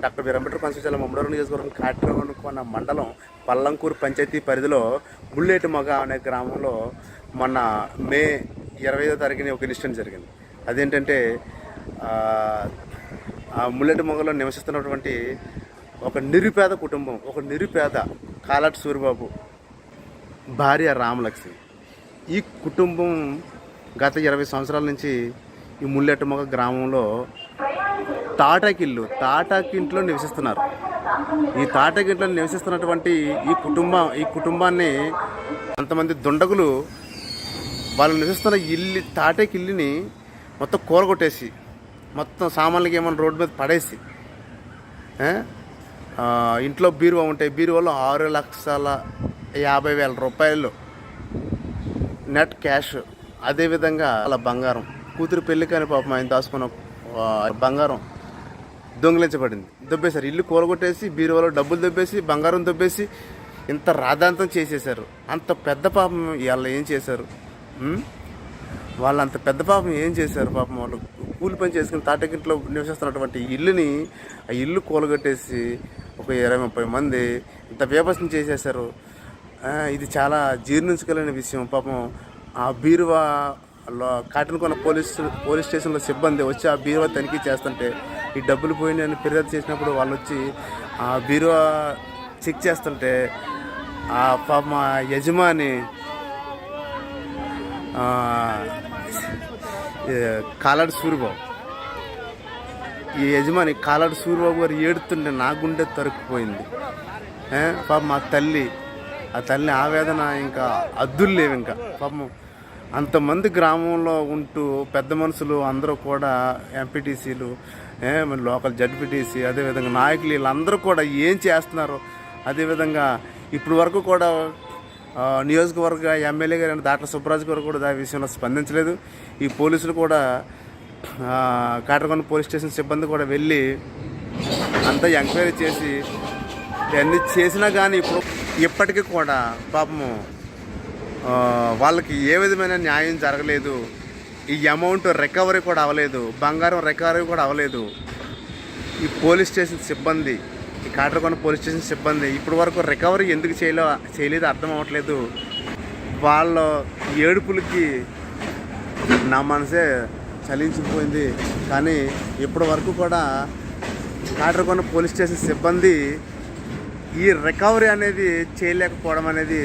Doctor BR Ambedkar constitution Mummaduru నియోజకవర్గం అనుకున్న మండలం పల్లంకూరు పంచాయతీ పరిధిలో బుల్లెట్ మగ అనే గ్రామంలో మొన్న మే ఇరవై ఐదో తారీఖున ఒక ఇన్సిడెంట్ జరిగింది. అదేంటంటే ఆ, ఆ ముల్లెట్ మొగలో నివసిస్తున్నటువంటి ఒక నిరుపేద కుటుంబం ఒక నిరుపేద కాలాటి సూరిబాబు భార్య రామలక్ష్మి. ఈ కుటుంబం గత ఇరవై సంవత్సరాల నుంచి ఈ ముల్లెట్టమొగ గ్రామంలో తాటాకిల్లు తాటాకింట్లో నివసిస్తున్నారు. ఈ తాటాకింట్లో నివసిస్తున్నటువంటి ఈ కుటుంబం ఈ కుటుంబాన్ని కొంతమంది దుండగులు వాళ్ళు నివసిస్తున్న ఇల్లు తాటాకిల్లుని మొత్తం కూరగొట్టేసి మొత్తం సామాన్లకి ఏమైనా రోడ్డు మీద పడేసి ఇంట్లో బీరువా ఉంటాయి బీరువాలో ఆరు లక్షల యాభై వేల రూపాయలు నెట్ క్యాష్. అదేవిధంగా అలా బంగారం. కూతురు పెళ్ళి కానీ పాపం ఆయన దాచుకున్న బంగారం. దొంగిలించబడింది. దొబ్బేశారు. ఇల్లు కూలగొట్టేసి బీరువాలో డబ్బులు దొబ్బేసి బంగారం దొబ్బేసి ఇంత రాధాంతం చేసేశారు. అంత పెద్ద పాపం వాళ్ళు ఏం చేశారు? వాళ్ళు అంత పెద్ద పాపం ఏం చేశారు పాపం వాళ్ళు? కూలి పని చేసుకుని తాటకింట్లో నివసిస్తున్నటువంటి ఇల్లుని ఆ ఇల్లు కూలగొట్టేసి ఒక ఇరవై ముప్పై మంది ఇంత బీభత్సం చేసేశారు. ఇది చాలా జీర్ణించుకోలేని విషయం. పాపం ఆ బీరువా లో పోలీస్ పోలీస్ స్టేషన్లో సిబ్బంది వచ్చి ఆ బీరువా తనిఖీ చేస్తుంటే ఈ డబ్బులు పోయినాయని ఫిర్యాదు చేసినప్పుడు వాళ్ళు వచ్చి ఆ బీరువా చెక్ చేస్తుంటే ఆ పాప యజమాని కాలాడు సూరిబాబు. ఈ యజమాని కాలాడు సూరిబాబు గారు ఏడుతుంటే నా గుండె తరుక్కుపోయింది. పాప మా తల్లి ఆ తల్లి ఆవేదన ఇంకా అద్దులు లేవు ఇంకా. పాపం అంతమంది గ్రామంలో ఉంటూ పెద్ద మనుషులు అందరూ కూడా ఎంపీటీసీలు లోకల్ జడ్పీటీసీ అదేవిధంగా నాయకులు వీళ్ళందరూ కూడా ఏం చేస్తున్నారు? అదేవిధంగా ఇప్పటి వరకు కూడా నియోజకవర్గ ఎమ్మెల్యే గారు దాట్ల సుబ్బరాజు గారు కూడా దాని విషయంలో స్పందించలేదు. ఈ పోలీసులు కూడా ఆ, పోలీస్ స్టేషన్ సిబ్బంది కూడా వెళ్ళి అంతా ఎంక్వైరీ చేసి ఇవన్నీ చేసినా కానీ ఇప్పుడు ఇప్పటికీ కూడా పాపము వాళ్ళకి ఏ విధమైన న్యాయం జరగలేదు. ఈ అమౌంట్ రికవరీ కూడా అవ్వలేదు. బంగారం రికవరీ కూడా అవ్వలేదు. ఈ పోలీస్ స్టేషన్ సిబ్బంది ఈ కాటరకొండ పోలీస్ స్టేషన్ సిబ్బంది ఇప్పటి వరకు రికవరీ ఎందుకు చేయలే చేయలేదు అర్థం అవ్వట్లేదు. వాళ్ళ ఏడుపులకి నా మనసే చలించిపోయింది. కానీ ఇప్పటి వరకు కూడా కాటరకొండ పోలీస్ స్టేషన్ సిబ్బంది ఈ రికవరీ అనేది చేయలేకపోవడం అనేది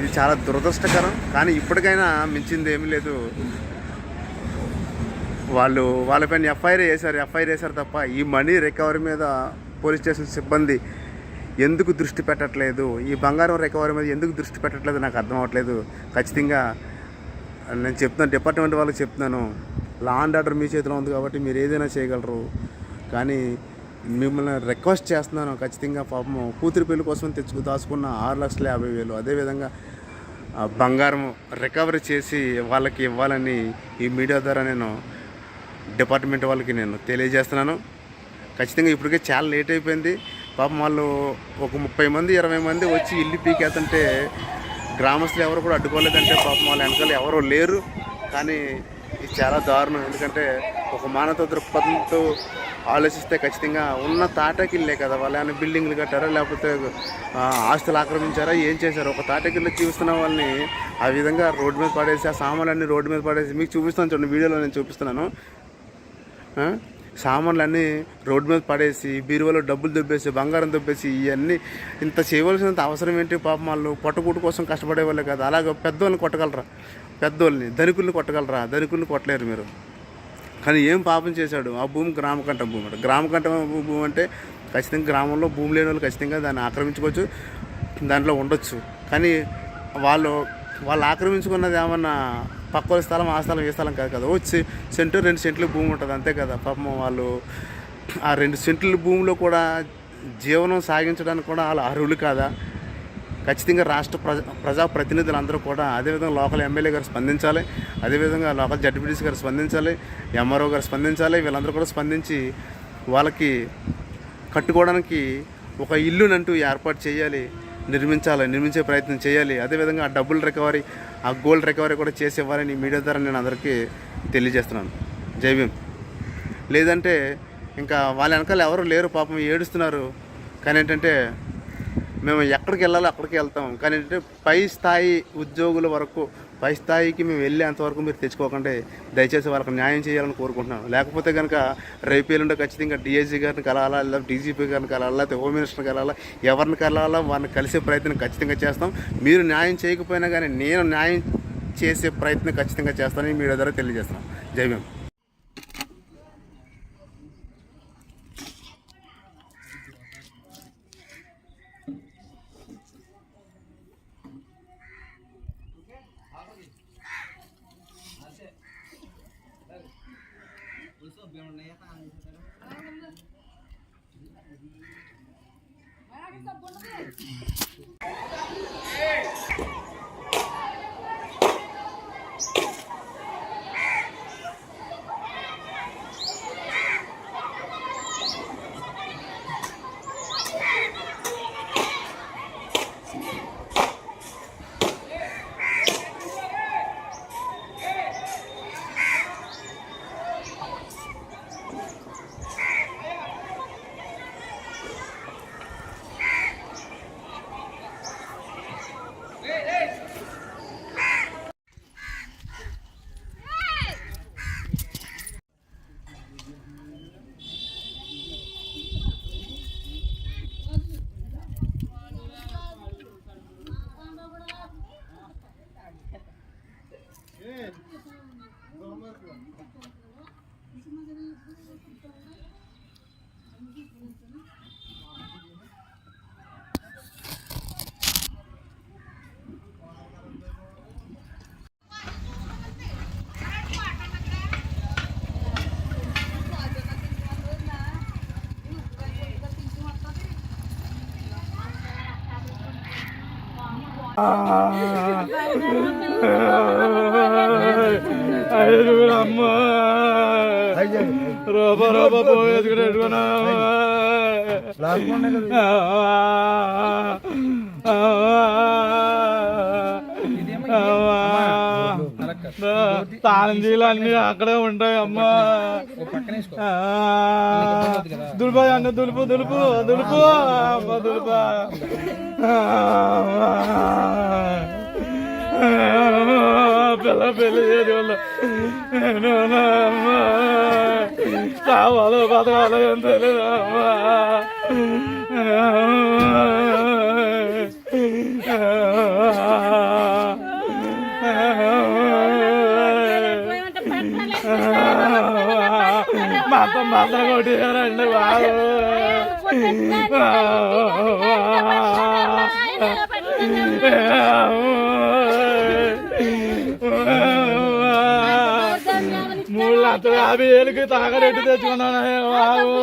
ఇది చాలా దురదృష్టకరం కానీ ఇప్పటికైనా మించింది ఏమీ లేదు. వాళ్ళు వాళ్ళపైన ఎఫ్ఐఆర్ వేశారు ఎఫ్ఐఆర్ వేశారు తప్ప ఈ మనీ రికవరీ మీద పోలీస్ స్టేషన్ సిబ్బంది ఎందుకు దృష్టి పెట్టట్లేదు? ఈ బంగారం రికవరీ మీద ఎందుకు దృష్టి పెట్టట్లేదు నాకు అర్థం అవ్వట్లేదు. ఖచ్చితంగా నేను చెప్తున్నాను డిపార్ట్మెంట్ వాళ్ళకి చెప్తున్నాను. లా అండ్ ఆర్డర్ మీ చేతిలో ఉంది కాబట్టి మీరు ఏదైనా చేయగలరు. కానీ మిమ్మల్ని రిక్వెస్ట్ చేస్తున్నాను ఖచ్చితంగా పాపం కూతురు పెళ్ళి కోసం తెచ్చుకు దాచుకున్న ఆరు లక్షల యాభై వేలు. అదేవిధంగా బంగారం రికవరీ చేసి వాళ్ళకి ఇవ్వాలని ఈ మీడియా ద్వారా నేను డిపార్ట్మెంట్ వాళ్ళకి నేను తెలియజేస్తున్నాను. ఖచ్చితంగా ఇప్పటికే చాలా లేట్ అయిపోయింది. పాపం వాళ్ళు ఒక ముప్పై మంది ఇరవై మంది వచ్చి ఇల్లు పీకేస్తుంటే గ్రామస్తులు ఎవరు కూడా అడ్డుకోలేదంటే పాపం వాళ్ళ వెనకాల ఎవరు లేరు. కానీ ఇది చాలా దారుణం. ఎందుకంటే ఒక మానవ దృక్పథంతో ఆలోచిస్తే ఖచ్చితంగా ఉన్న తాటాకిల్లే కదా. వాళ్ళు ఏమైనా బిల్డింగ్లు కట్టారా లేకపోతే ఆస్తులు ఆక్రమించారా ఏం చేశారు? ఒక తాటాకిల్లు చూపిస్తున్న వాళ్ళని ఆ విధంగా రోడ్డు మీద పడేసి ఆ సామాన్లన్నీ రోడ్డు మీద పడేసి మీకు చూపిస్తాను చూడండి వీడియోలో నేను చూపిస్తున్నాను. సామాన్లన్నీ రోడ్డు మీద పడేసి బీరువాలో డబ్బులు దొబ్బేసి బంగారం దొబ్బేసి ఇవన్నీ ఇంత చేయవలసినంత అవసరం ఏంటి పాపం వాళ్ళు? పొట్టకూటు కోసం కష్టపడే వాళ్ళే కదా. అలాగే పెద్దోళ్ళని కొట్టగలరా? పెద్దోళ్ళని ధనికుల్ని కొట్టగలరా? ధనికుల్ని కొట్టలేరు మీరు. కానీ ఏం పాపం చేశాడు? ఆ భూమి గ్రామకంఠ భూమి అంటే. గ్రామకంఠ భూమి అంటే ఖచ్చితంగా గ్రామంలో భూమి లేని వాళ్ళు ఖచ్చితంగా దాన్ని ఆక్రమించుకోవచ్చు దాంట్లో ఉండొచ్చు. కానీ వాళ్ళు వాళ్ళు ఆక్రమించుకున్నది ఏమన్నా పక్క స్థలం ఆ స్థలం ఏ స్థలం కాదు కదా. వచ్చి సెంటు రెండు సెంట్లు భూమి ఉంటుంది అంతే కదా. పాపం వాళ్ళు ఆ రెండు సెంట్ల భూమిలో కూడా జీవనం సాగించడానికి కూడా వాళ్ళు అర్హులు కాదా? ఖచ్చితంగా రాష్ట్ర ప్రజ ప్రజా ప్రతినిధులందరూ కూడా అదేవిధంగా లోకల్ ఎమ్మెల్యే గారు స్పందించాలి అదేవిధంగా లోకల్ జడ్పీటీసీ గారు స్పందించాలి ఎంఆర్ఓ గారు స్పందించాలి వీళ్ళందరూ కూడా స్పందించి వాళ్ళకి కట్టుకోవడానికి ఒక ఇల్లునంటూ ఏర్పాటు చేయాలి నిర్మించాలి నిర్మించే ప్రయత్నం చేయాలి. అదేవిధంగా ఆ డబ్బులు రికవరీ ఆ గోల్డ్ రికవరీ కూడా చేసి ఇవ్వాలని మీడియా ద్వారా నేను అందరికీ తెలియజేస్తున్నాను. జై భీమ్. లేదంటే ఇంకా వాళ్ళ వెనకాల ఎవరు లేరు పాపం ఏడుస్తున్నారు. కానీ ఏంటంటే మేము ఎక్కడికి వెళ్ళాలో అక్కడికి వెళ్తాం. కానీ ఏంటంటే పై స్థాయి ఉద్యోగుల వరకు పై స్థాయికి మేము వెళ్ళేంతవరకు మీరు తెచ్చుకోకండి. దయచేసి వాళ్ళకి న్యాయం చేయాలని కోరుకుంటున్నాను లేకపోతే కనుక రేపు ఉండే ఖచ్చితంగా డిఐజీ గారిని కలాలా లేదా డీజీపీ గారిని కలాలా లేకపోతే హోమ్ మినిస్టర్ కలాలా ఎవరిని కలాలా వారిని కలిసే ప్రయత్నం ఖచ్చితంగా చేస్తాం. మీరు న్యాయం చేయకపోయినా కానీ నేను న్యాయం చేసే ప్రయత్నం ఖచ్చితంగా చేస్తానని మీ దగ్గర తెలియజేస్తాను జై మేము ఐదుగురు అమ్మ రూప రూప పోయేసుకునేట్టుకున్నా తాళంజీలు అన్ని అక్కడే ఉంటాయి అమ్మా దులుపు అన్న దులుపు దులుపు దులుపు అమ్మ దులుపు పిల్ల పెళ్ళి చేయడం వల్ల కావాలో బతకాలో ఏం తెలియదు మొత్తం మాత్రం కొట్టారండి బాబు. మూడు లక్షల యాభై ఏళ్ళకి తాగరెట్టు తెచ్చుకున్నాను బాబు.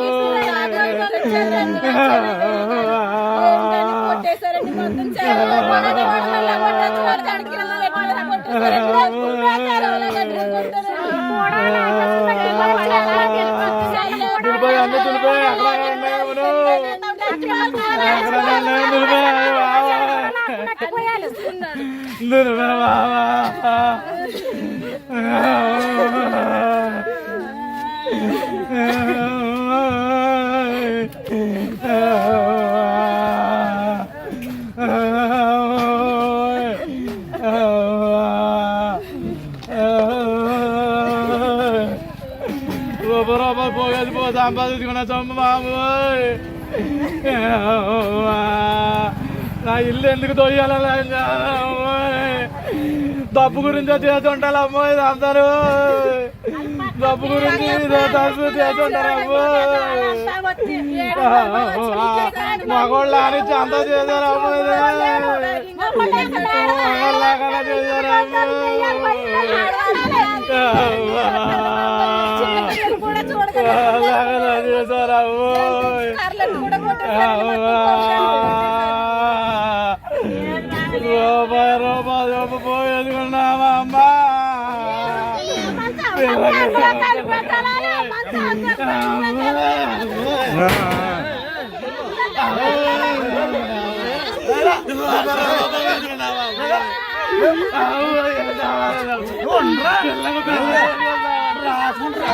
రూప రూప పో సంపాదించుకున్న సొమ్ము బాబు నా ఇల్లు ఎందుకు తొయ్యాలి డబ్బు గురించి చేస్తుంటారు అమ్మో ఇది అందరూ. డబ్బు గురించి చేస్తుంటారు అమ్మో. మగోళ్ళు అని చంద చేశారు అమ్మో మగోళ్ళకన్నా చేశారు అమ్మో. చేశారు అమ్మో. పోయేసుకున్నామమ్మా రాసుకుంటా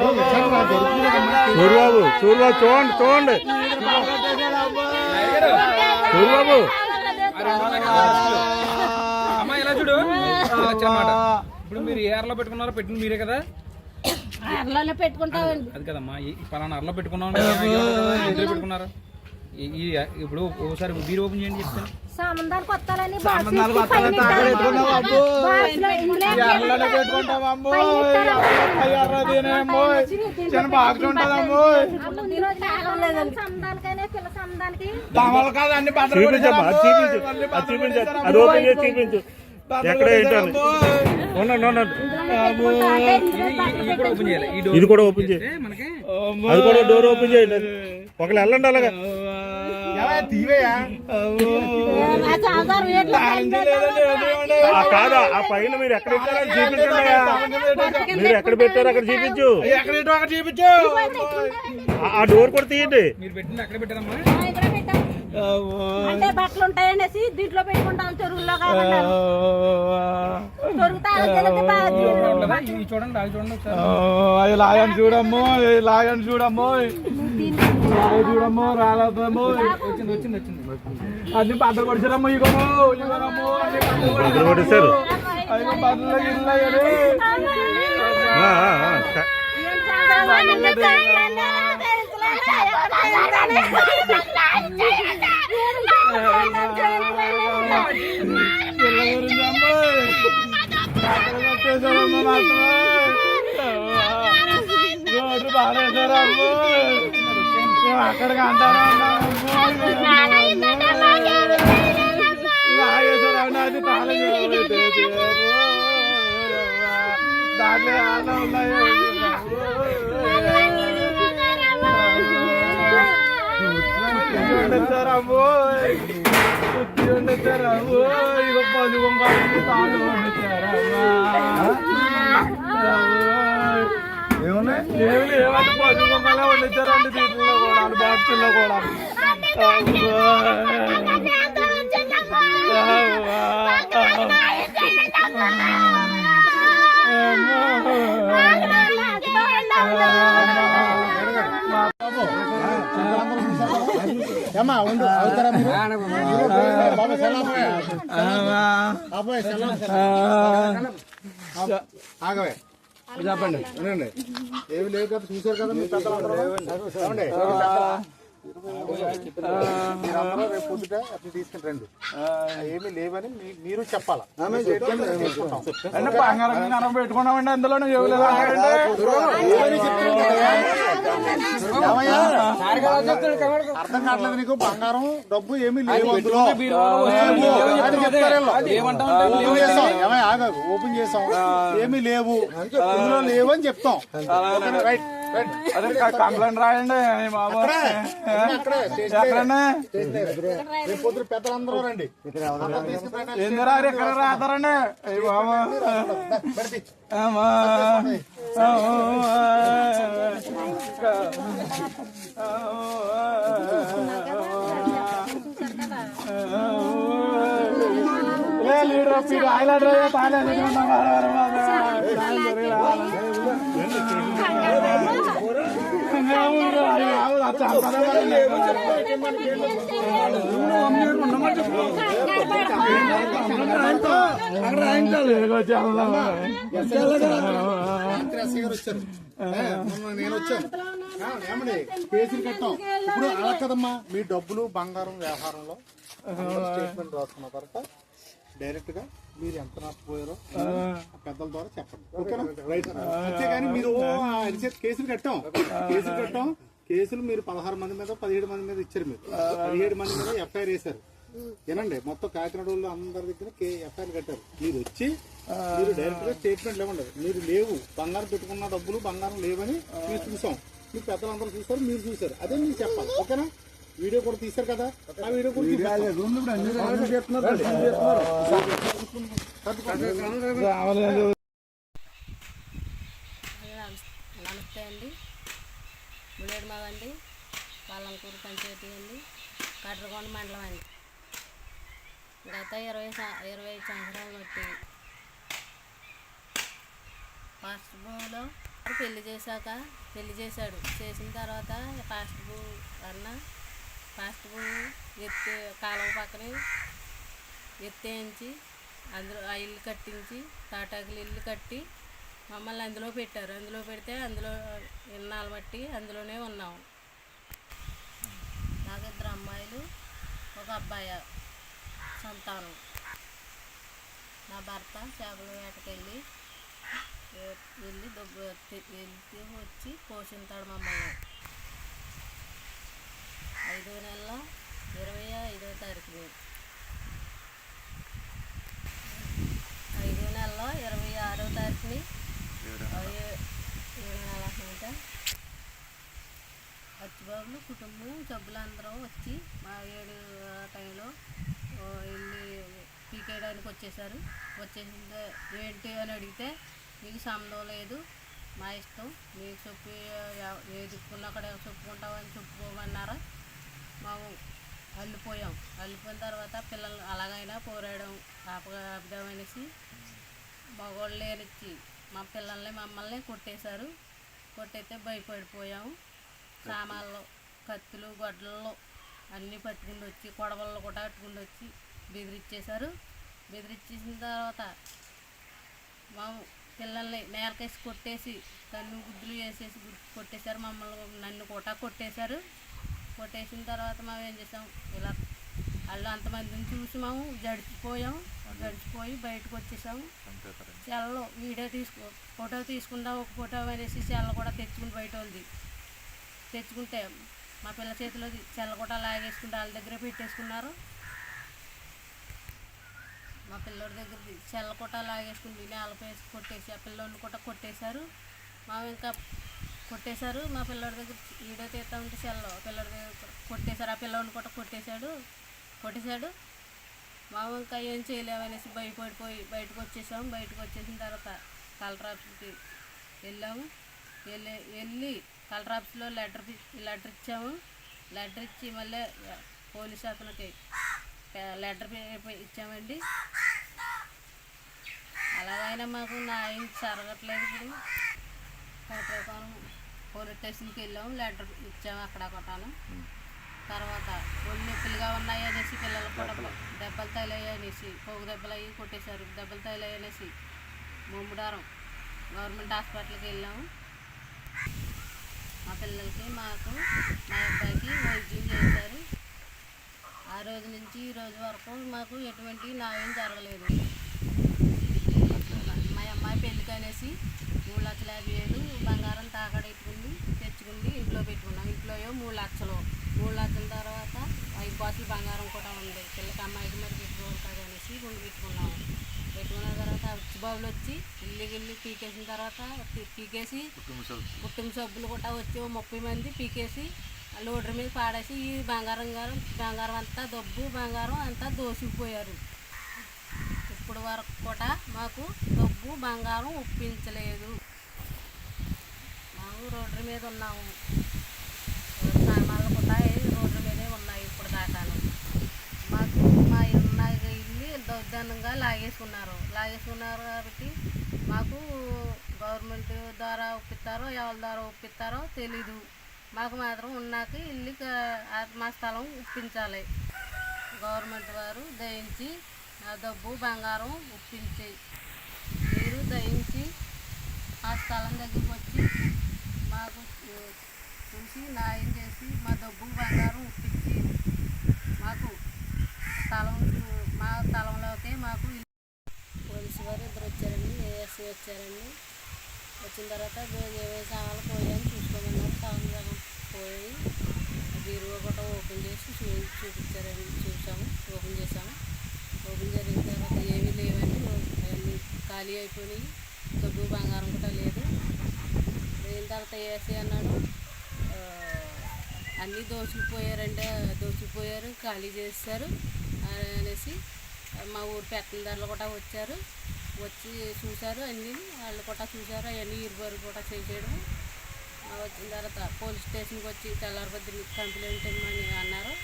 చూడు బాబు చూడు బాబు చూడండి చూడండి చూడు. బాబు అమ్మ ఇలా చూడు ఇప్పుడు మీరు ఏ అరలో పెట్టుకున్నారో పెట్టింది మీరే కదా. అరలోనే పెట్టుకుంటామండి. అది కదమ్మా ఈ పలానా అరలో పెట్టుకున్నాం ఎందులో పెట్టుకున్నారు? ఇప్పుడు ఒకసారి బీర్ ఓపెన్ చేయండి చెప్తాను అబ్బో. చిన్న దమలు కాదు అన్ని చూపించు. చూపించు. ఎక్కడ ఏంటని ఇది కూడా ఓపెన్ చేయాలి. అది కూడా డోర్ ఓపెన్ చేయండి. ఒకళ్ళు వెళ్ళండి అలాగా. కాదా ఆ పైన మీరు ఎక్కడ ఇచ్చారని చూపించండి. మీరు ఎక్కడ పెట్టారో? అక్కడ చూపించు. ఎక్కడ చూపించు. ఆ- డోర్ కూడా తీయండి. మీరు పెట్టింది అక్కడ పెట్టారమ్మా. ఇక్కడ పెట్టాం. అంటే బట్టలు ఉంటాయనేసి దీంట్లో పెట్టుకుంటాం చెరువుల్లో చూడండి అది లాగని చూడమ్మో లాగని చూడమ్మో. చూడమ్మో రాలేదమ్మో. వచ్చింది వచ్చింది వచ్చింది. అన్ని బట్టలు కొడిచారమ్మో ఇగోమో ఇగోనమ్మో అన్ని కొట్టేశారు. అయ్యో బట్టలు ఇల్లు రోడ్డు బాగాలేశారమ్మో మేము అక్కడికి అంటారా అది తాళం దాంట్లో ఆట ఉన్నాయో ఉండొచ్చారమ్మో కుర్చీ ఉండొచ్చారమ్మో ఇక పది వంకాయలు తాళ్ళు ఉండొచ్చారమ్మా ఏమున్నాయి ఏమి లేవంటే పది వంకాయలు వండించారండి దీంట్లో కూడా బాక్సుల్లో కూడా ఏమ్మా ఉండు అవుతారా మీరు? అబ్బాయి ఆగవే. చెప్పండి వినండి ఏమి లేవు కదా చూశారు కదా? మీరందరూ రేపు పొద్దుట అట్లా తీసుకుని రండి ఏమీ లేవని మీ- మీరు చెప్పాలా తీసుకుంటాం. బంగారం పెట్టుకున్నామండి ఏమయ్యా? అర్థం కావట్లేదు నీకు బంగారం డబ్బు ఏమీ లేవు అందులో చెప్తారు వీళ్ళు. ఓపెన్ చేసాం ఏమయ్య ఆగకు ఓపెన్ చేసాం ఏమీ లేవు ఇందులో లేవు అని చెప్తాం ఓకేనా? రైట్ అదే కంప్లైంట్ రాయండి రారు ఎక్కడ రాతారండి బాబా. అమ్మా. హైలైట్ నేను వచ్చాను ఏమండి కేసులు కట్టాం ఇప్పుడు అలా కదమ్మా మీ డబ్బులు బంగారం వ్యవహారంలో స్టేట్మెంట్ రాసుకున్న తర్వాత డైరెక్ట్గా మీరు ఎంత నష్టపోయారో పెద్దల ద్వారా చెప్పండి. ఓకేనా? రైట్. అంతేగాని మీరు కేసులు కట్టాం. కేసులు కట్టాం. కేసులు మీరు పదహారు మంది మీద పదిహేడు మంది మీద ఇచ్చారు మీరు. పదిహేడు మంది మీద ఎఫ్ఐఆర్ వేశారు. ఏనండి మొత్తం కాకినాడ వాళ్ళు అందరి దగ్గర ఎఫ్ఐఆర్ కట్టారు. మీరు వచ్చి మీరు డైరెక్ట్గా స్టేట్మెంట్ ఇవ్వండి. మీరు లేవు. బంగారం పెట్టుకున్న డబ్బులు బంగారం లేవని మీరు చూసాం. మీ పెద్దలందరూ చూసారు మీరు చూసారు అదే మీరు చెప్పాలి. ఓకేనా? వీడియో కూడా తీశారు కదా? ఆ వీడియో కూడా నమస్తే అండి. ములేడు మావండి పాలంకూరు పంచాయతీ అండి. కట్రకొండ మండలం అండి. గత ఇరవై ఇరవై సంవత్సరాలు బట్టి ఫాస్ట్ భూమిలో పెళ్ళి చేశాక పెళ్ళి చేశాడు. చేసిన తర్వాత ఫాస్ట్ భూ అన్న ఫాస్ట్ భూమి ఎత్తే కాలువ పక్కనే ఎత్తేయించి అందులో ఆ ఇల్లు కట్టించి తాటాకులు ఇల్లు కట్టి మమ్మల్ని అందులో పెట్టారు. అందులో పెడితే అందులో ఇన్నాళ్ళు బట్టి అందులోనే ఉన్నాం నాకు ఇద్దరు అమ్మాయిలు ఒక అబ్బాయి సంతానం. నా భర్త చేపల వేటకెళ్ళి వెళ్ళి డబ్బు వెళ్తే వచ్చి పోషిస్తాడు మమ్మల్ని. ఐదో నెల ఇరవై ఐదో తారీఖు. ఐదో నెలలో ఇరవై ఆరో తారీఖుని ఏడు నెలల అంటే. అచ్చిబాబులు కుటుంబం సభ్యులందరూ వచ్చి మా ఏడు ఆ టైంలో వెళ్ళి పీకేయడానికి వచ్చేసారు. వచ్చేసింది ఏంటి అని అడిగితే మీకు సంబంధం లేదు మా ఇష్టం. మీకు చెప్పి ఏ దిక్కున్నా అక్కడ చెప్పుకుంటామని చెప్పుకోమన్నారు. మేము అల్లిపోయాం. అల్లిపోయిన తర్వాత పిల్లలు అలాగైనా పోరాడడం ఆప మగవాళ్ళు లేనిచ్చి మా పిల్లల్ని మమ్మల్ని కొట్టేశారు. కొట్టయితే భయపడిపోయాము సామాన్లు కత్తులు గొడ్డలు అన్నీ పట్టుకుని వచ్చి కొడవళ్ళు కూడా పట్టుకుని వచ్చి బెదిరిచ్చేశారు. బెదిరిచ్చేసిన తర్వాత మా పిల్లల్ని నేలకేసి కొట్టేసి కన్ను గుడ్లు వేసేసి కొట్టేశారు. మమ్మల్ని నన్ను కూడా కొట్టేశారు. కొట్టేసిన తర్వాత మేము ఏం చేసాం? ఇలా వాళ్ళు అంతమందిని చూసి మేము జడిచిపోయాం. జడిచిపోయి బయటకు వచ్చేసాము. సెల్లో వీడియో తీసుకో ఫోటో తీసుకుందాం ఒక ఫోటో అనేసి సెల్ల కూడా తెచ్చుకుని బయట ఉంది తెచ్చుకుంటే మా పిల్ల చేతిలో సెల్ల కూడా లాగేసుకుంటే వాళ్ళ దగ్గర పెట్టేసుకున్నారు. మా పిల్లోడి దగ్గర సెల్ల కూడా లాగేసుకుని నేలపేసి కొట్టేసి ఆ పిల్లోడిని కూడా కొట్టేశారు. మా ఇంకా కొట్టేశారు. మా పిల్లడి దగ్గర వీడియో తీస్తా ఉంటే సెల్లో. పిల్లడి దగ్గర కొట్టేశారు. ఆ పిల్లవాడిని కూడా కొట్టేశాడు. కొట్టేశాడు. మా ఇంకా ఏం చేయలేమనేసి భయపడిపోయి బయటకు వచ్చేసాము బయటకు వచ్చేసిన తర్వాత కలెక్టర్ ఆఫీస్కి వెళ్ళాము. వెళ్ళి వెళ్ళి కలెక్టర్ ఆఫీస్లో లెటర్ లెటర్ ఇచ్చాము. లెటర్ ఇచ్చి మళ్ళీ పోలీస్ అతనికి లెటర్ ఇచ్చామండి. అలాగైనా మాకు న్యాయం జరగట్లేదు ఇప్పుడు. పెట్రోల్ పోలీస్ స్టేషన్కి వెళ్ళాము లెటర్ ఇచ్చాము అక్కడ కొట్టాను. తర్వాత ఒళ్ళు నొప్పులుగా ఉన్నాయి అనేసి పిల్లలు కూడా దెబ్బలు. తగిలాయి అనేసి పోగు దెబ్బలు అయ్యి కొట్టేశారు. దెబ్బలు తగిలాయి అనేసి ముమ్మడారం గవర్నమెంట్ హాస్పిటల్కి వెళ్ళాము. మా పిల్లలకి మాకు మా అబ్బాయికి వైద్యం చేశారు. ఆ రోజు నుంచి ఈ రోజు వరకు మాకు ఎటువంటి న్యాయం జరగలేదు. అనేసి మూడు లక్షల యాభై వేలు బంగారం తాకడెట్టుకుని తెచ్చుకుంది ఇంట్లో పెట్టుకున్నాం. ఇంట్లో ఏమో మూడు లక్షలు మూడు లక్షల తర్వాత ఐదు బాసులు బంగారం కూడా ఉంది. పిల్లకి అమ్మాయికి మరి పెట్టుకోవాలి కదా అనేసి రెండు పెట్టుకున్నాము పెట్టుకున్న తర్వాత బాబులు వచ్చి ఇల్లు గిల్లు పీకేసిన తర్వాత పీకేసి కుటుంబ సభ్యులు. కూడా వచ్చి ముప్పై మంది పీకేసి లోడర్ మీద పాడేసి ఈ బంగారం గారు బంగారం అంతా డబ్బు బంగారం అంతా దోసుకుపోయారు. ఇప్పుడు వరకు కూడా మాకు డబ్బు బంగారం ఒప్పించలేదు. మేము రోడ్డు మీద ఉన్నాము. సామాన్లు కూడా రోడ్డు మీదే ఉన్నాయి ఇప్పుడు దాకాను. మాకు మా ఉన్న ఇల్లు దౌర్జన్యంగా లాగేసుకున్నారు. లాగేసుకున్నారు కాబట్టి మాకు గవర్నమెంట్ ద్వారా ఒప్పిస్తారో ఎవరి ద్వారా ఒప్పిస్తారో తెలీదు. మాకు మాత్రం ఉన్నాక ఇల్లు మా స్థలం ఒప్పించాలి. గవర్నమెంట్ వారు దయించి ఆ డబ్బు బంగారం ఒప్పించి. మీరు దయించి ఆ స్థలం దగ్గరికి వచ్చి మాకు చూసి న్యాయం చేసి మా డబ్బు బంగారం ఒప్పించి మాకు స్థలం మా స్థలంలోకి మాకు పోలీస్ పోలీసు వారు ఇద్దరు వచ్చారండి ఏఎస్సీ వచ్చారండి. వచ్చిన తర్వాత ఏవే సామాన్లు పోయాయని చూసుకోమన్నారు. సామాన్లు సగం పోయి బీరువా కూడా ఓపెన్ చేసి చూ చూపించారండి చూసాము ఓపెన్ చేసాము. ఓపెన్ జరిగిన తర్వాత ఏమీ లేవండి అన్నీ ఖాళీ అయిపోయినాయి. డబ్బు బంగారం కూడా లేదు. అయిన తర్వాత ఏసీ అన్నాడు అన్నీ దోచుకుపోయారంటే దోచుకుపోయారు ఖాళీ చేస్తారు అనేసి మా ఊరు పెత్తందారులు కూడా వచ్చారు. వచ్చి చూశారు అన్నీ వాళ్ళు కూడా చూశారు అవన్నీ ఇరుబారు కూడా చేసేయడం వచ్చిన తర్వాత పోలీస్ స్టేషన్కి వచ్చి తెల్లారిపద్ది కంప్లైంట్ ఇమ్మని అన్నారు.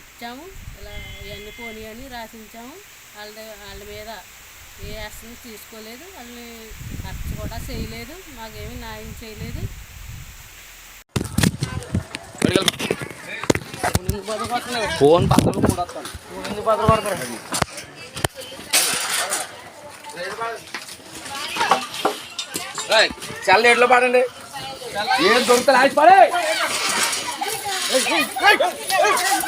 ఇచ్చాము. ఇలా ఇవన్నీ పోనీ అని రాసించాము. వాళ్ళ వాళ్ళ మీద ఏ యాక్షన్ తీసుకోలేదు. వాళ్ళని అరెస్ట్ కూడా చేయలేదు. మాకేమీ న్యాయం చేయలేదు. ఫోన్ పక్కన చల్ల ఎట్లో పడండి. ఏం దొరుకుతా ఆచి